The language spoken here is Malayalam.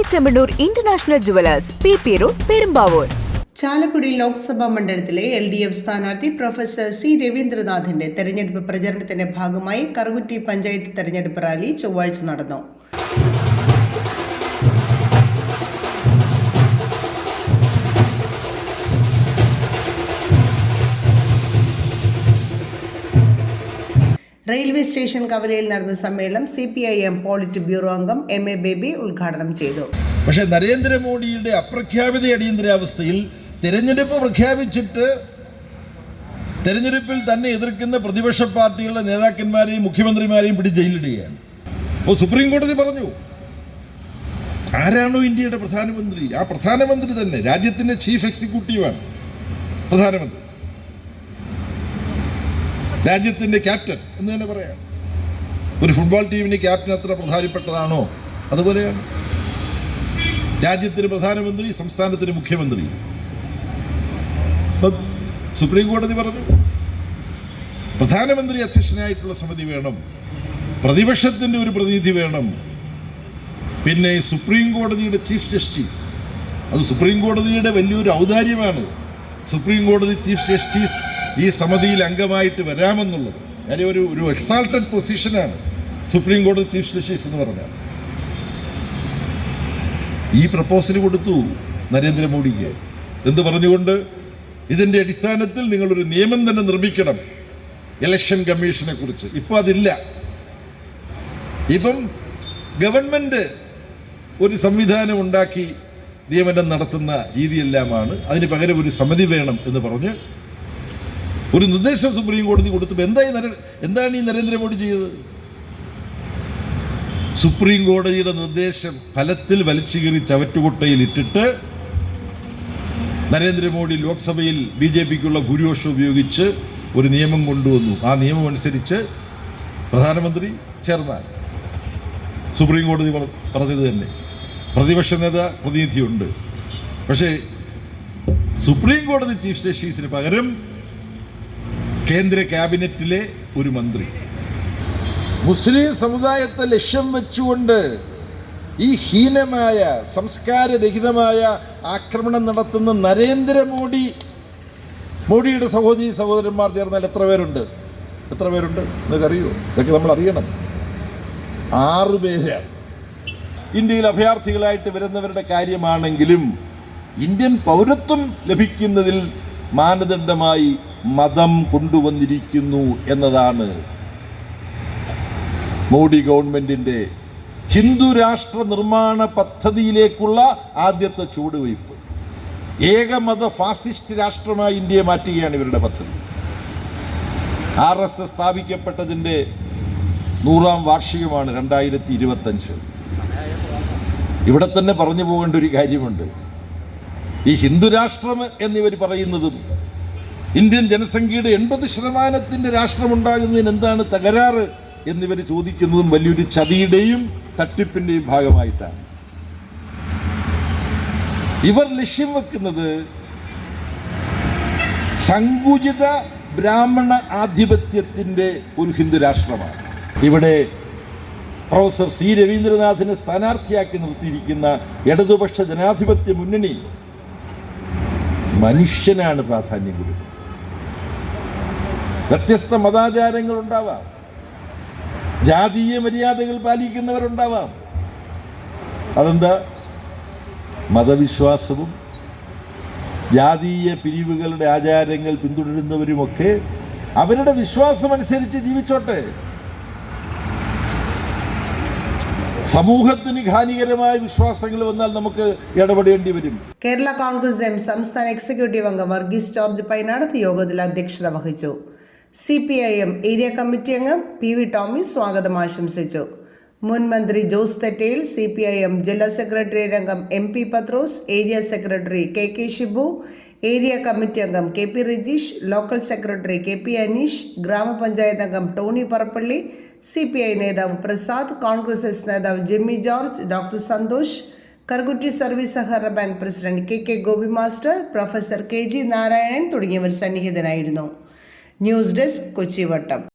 P Chemmanur international jewellers P P road Perumbavoor. Chalakudy Lok Sabha മണ്ഡലത്തിലെ എൽ ഡി എഫ് സ്ഥാനാർത്ഥി പ്രൊഫസർ സി രവീന്ദ്രനാഥിന്റെ തെരഞ്ഞെടുപ്പ് പ്രചരണത്തിന്റെ ഭാഗമായി കറുകുറ്റി പഞ്ചായത്ത് തെരഞ്ഞെടുപ്പ് റാലി ചൊവ്വാഴ്ച നടന്നു. റെയിൽവേ സ്റ്റേഷൻ കവലയിൽ നടന്ന സമ്മേളനം C P I M politburo അംഗം എം എ ബേബി ഉദ്ഘാടനം ചെയ്തു. പക്ഷേ നരേന്ദ്രമോദിയുടെ അപ്രഖ്യാപിത അടിയന്തരാവസ്ഥയിൽ തിരഞ്ഞെടുപ്പ് പ്രഖ്യാപിച്ചിട്ട് തെരഞ്ഞെടുപ്പിൽ തന്നെ എതിർക്കുന്ന പ്രതിപക്ഷ പാർട്ടികളുടെ നേതാക്കന്മാരെയും മുഖ്യമന്ത്രിമാരെയും പിടി ജയിലിടുകയാണ്. അപ്പോൾ സുപ്രീം കോടതി പറഞ്ഞു ആരാണോ ഇന്ത്യയുടെ പ്രധാനമന്ത്രി? ആ പ്രധാനമന്ത്രി തന്നെ രാജ്യത്തിന്റെ ചീഫ് എക്സിക്യൂട്ടീവാണ്. പ്രധാനമന്ത്രി. രാജ്യത്തിന്റെ ക്യാപ്റ്റൻ എന്ന് തന്നെ പറയാം. ഒരു ഫുട്ബോൾ ടീമിന് ക്യാപ്റ്റൻ അത്ര പ്രധാനപ്പെട്ടതാണോ? അതുപോലെയാണ്. രാജ്യത്തിന് പ്രധാനമന്ത്രി സംസ്ഥാനത്തിന് മുഖ്യമന്ത്രി. സുപ്രീം കോടതി പറഞ്ഞു പ്രധാനമന്ത്രി അധ്യക്ഷനായിട്ടുള്ള സമിതി വേണം പ്രതിപക്ഷത്തിന്റെ ഒരു പ്രതിനിധി വേണം. പിന്നെ സുപ്രീം കോടതിയുടെ ചീഫ് ജസ്റ്റിസ്. അത് സുപ്രീം കോടതിയുടെ വലിയൊരു ഔദാര്യമാണ്. സുപ്രീം കോടതി ചീഫ് ജസ്റ്റിസ് ഈ സമിതിയിൽ അംഗമായിട്ട് വരാമെന്നുള്ളത്. കാര്യം ഒരു ഒരു എക്സാൾട്ടഡ് പൊസിഷനാണ് സുപ്രീം കോടതി ചീഫ് ജസ്റ്റിസ് എന്ന് പറഞ്ഞാൽ. ഈ പ്രപ്പോസൽ കൊടുത്തു നരേന്ദ്രമോദിക്ക്. എന്ത് പറഞ്ഞുകൊണ്ട്? ഇതിന്റെ അടിസ്ഥാനത്തിൽ നിങ്ങളൊരു നിയമം തന്നെ നിർമ്മിക്കണം. ഇലക്ഷൻ കമ്മീഷനെ കുറിച്ച്. ഇപ്പം അതില്ല. ഇപ്പം ഗവൺമെന്റ് ഒരു സംവിധാനം ഉണ്ടാക്കി നിയമനം നടത്തുന്ന രീതിയെല്ലാമാണ്. അതിന് പകരം ഒരു സമിതി വേണം എന്ന് പറഞ്ഞ് ഒരു നിർദ്ദേശം സുപ്രീം കോടതി കൊടുത്തപ്പോൾ എന്തായി നരേ എന്താണ് ഈ നരേന്ദ്രമോദി ചെയ്തത്? സുപ്രീം കോടതിയുടെ നിർദ്ദേശം ഫലത്തിൽ വലിച്ചു കീറി ചവറ്റുകുട്ടയിൽ ഇട്ടിട്ട് നരേന്ദ്രമോദി ലോക്സഭയിൽ ബി ജെ പിക്കുള്ള ഭൂരിപക്ഷം ഉപയോഗിച്ച് ഒരു നിയമം കൊണ്ടുവന്നു. ആ നിയമം അനുസരിച്ച് പ്രധാനമന്ത്രി ചേർന്നാൽ സുപ്രീം കോടതി പറ- പറഞ്ഞത് തന്നെ. പ്രതിപക്ഷ നേതാ പ്രതിനിധിയുണ്ട്. പക്ഷേ സുപ്രീം കോടതി ചീഫ് ജസ്റ്റിസിന് പകരം കേന്ദ്ര ക്യാബിനറ്റിലെ ഒരു മന്ത്രി. മുസ്ലിം സമുദായത്തെ ലക്ഷ്യം വെച്ചുകൊണ്ട് ഈ ഹീനമായ സംസ്കാരരഹിതമായ ആക്രമണം നടത്തുന്ന നരേന്ദ്രമോദി മോഡിയുടെ സഹോദരി സഹോദരന്മാർ ചേർന്നാൽ എത്ര പേരുണ്ട്? എത്ര പേരുണ്ട്? നിങ്ങൾക്ക് അറിയോ ഇതൊക്കെ നമ്മൾ അറിയണം. ആറു പേരാണ്. ഇന്ത്യയിൽ അഭയാർത്ഥികളായിട്ട് വരുന്നവരുടെ കാര്യമാണെങ്കിലും ഇന്ത്യൻ പൗരത്വം ലഭിക്കുന്നതിൽ മാനദണ്ഡമായി മതം കൊണ്ടുവന്നിരിക്കുന്നു എന്നതാണ് മോഡി ഗവൺമെന്റിന്റെ ഹിന്ദു രാഷ്ട്ര നിർമ്മാണ പദ്ധതിയിലേക്കുള്ള ആദ്യത്തെ ചുവടുവയ്പ്. ഏകമത ഫാസിസ്റ്റ് രാഷ്ട്രമായി ഇന്ത്യയെ മാറ്റുകയാണ് ഇവരുടെ പദ്ധതി. ആർ എസ് എസ് സ്ഥാപിക്കപ്പെട്ടതിന്റെ നൂറാം വാർഷികമാണ് രണ്ടായിരത്തി ഇരുപത്തഞ്ച് ഇവിടെ തന്നെ പറഞ്ഞു പോകേണ്ട ഒരു കാര്യമുണ്ട്. ഈ ഹിന്ദുരാഷ്ട്രം എന്നിവർ പറയുന്നതും ഇന്ത്യൻ ജനസംഖ്യയുടെ എൺപത് ശതമാനത്തിന്റെ രാഷ്ട്രമുണ്ടാകുന്നതിന് എന്താണ് തകരാറ് എന്നിവർ ചോദിക്കുന്നതും വലിയൊരു ചതിയുടെയും തട്ടിപ്പിന്റെയും ഭാഗമായിട്ടാണ്. ഇവർ ലക്ഷ്യം വെക്കുന്നത് സങ്കുചിത ബ്രാഹ്മണ ആധിപത്യത്തിന്റെ ഒരു ഹിന്ദു രാഷ്ട്രമാണ്. ഇവിടെ പ്രൊഫസർ സി രവീന്ദ്രനാഥിനെ സ്ഥാനാർത്ഥിയാക്കി നിർത്തിയിരിക്കുന്ന ഇടതുപക്ഷ ജനാധിപത്യ മുന്നണി മനുഷ്യനാണ് പ്രാധാന്യം കൊടുക്കുന്നത്. വ്യത്യസ്ത മതാചാരങ്ങൾ ഉണ്ടാവാം ജാതീയ മര്യാദകൾ പാലിക്കുന്നവരുണ്ടാവാം. അതെന്താ? മതവിശ്വാസവും ജാതീയ പിരിവുകളുടെ ആചാരങ്ങൾ പിന്തുടരുന്നവരുമൊക്കെ അവരുടെ വിശ്വാസമനുസരിച്ച് ജീവിച്ചോട്ടെ. സമൂഹത്തിന് ഹാനികരമായ വിശ്വാസങ്ങൾ വന്നാൽ നമുക്ക് ഇടപെടേണ്ടി വരും. കേരള കോൺഗ്രസ് എം സംസ്ഥാന എക്സിക്യൂട്ടീവ് അംഗം വർഗീസ് ജോർജ് പൈനാടത്ത് യോഗത്തിൽ അധ്യക്ഷത വഹിച്ചു. C P I M area committee അംഗം പി വി ടോമി സ്വാഗതം ആശംസിച്ചു. മുൻ മന്ത്രി Jose Thettayil C P I M ജില്ലാ സെക്രട്ടറി രംഗം M P Pathrose area secretary K K Shibu area committee അംഗം K P Rijeesh local secretary K P Aneesh ഗ്രാമപഞ്ചായത്ത് അംഗം Tony Parappally C P I നേതാവ് പ്രസാദ് കോൺഗ്രസ് എസ് നേതാവ് Jimmy George doctor Santhosh Karkutty service സഹകരണ bank president K K Gopi master professor K G Narayanan തുടങ്ങിയവർ സന്നിഹിതനായിരുന്നു ന്യൂസ് ഡെസ്ക് കൊച്ചിവട്ടം.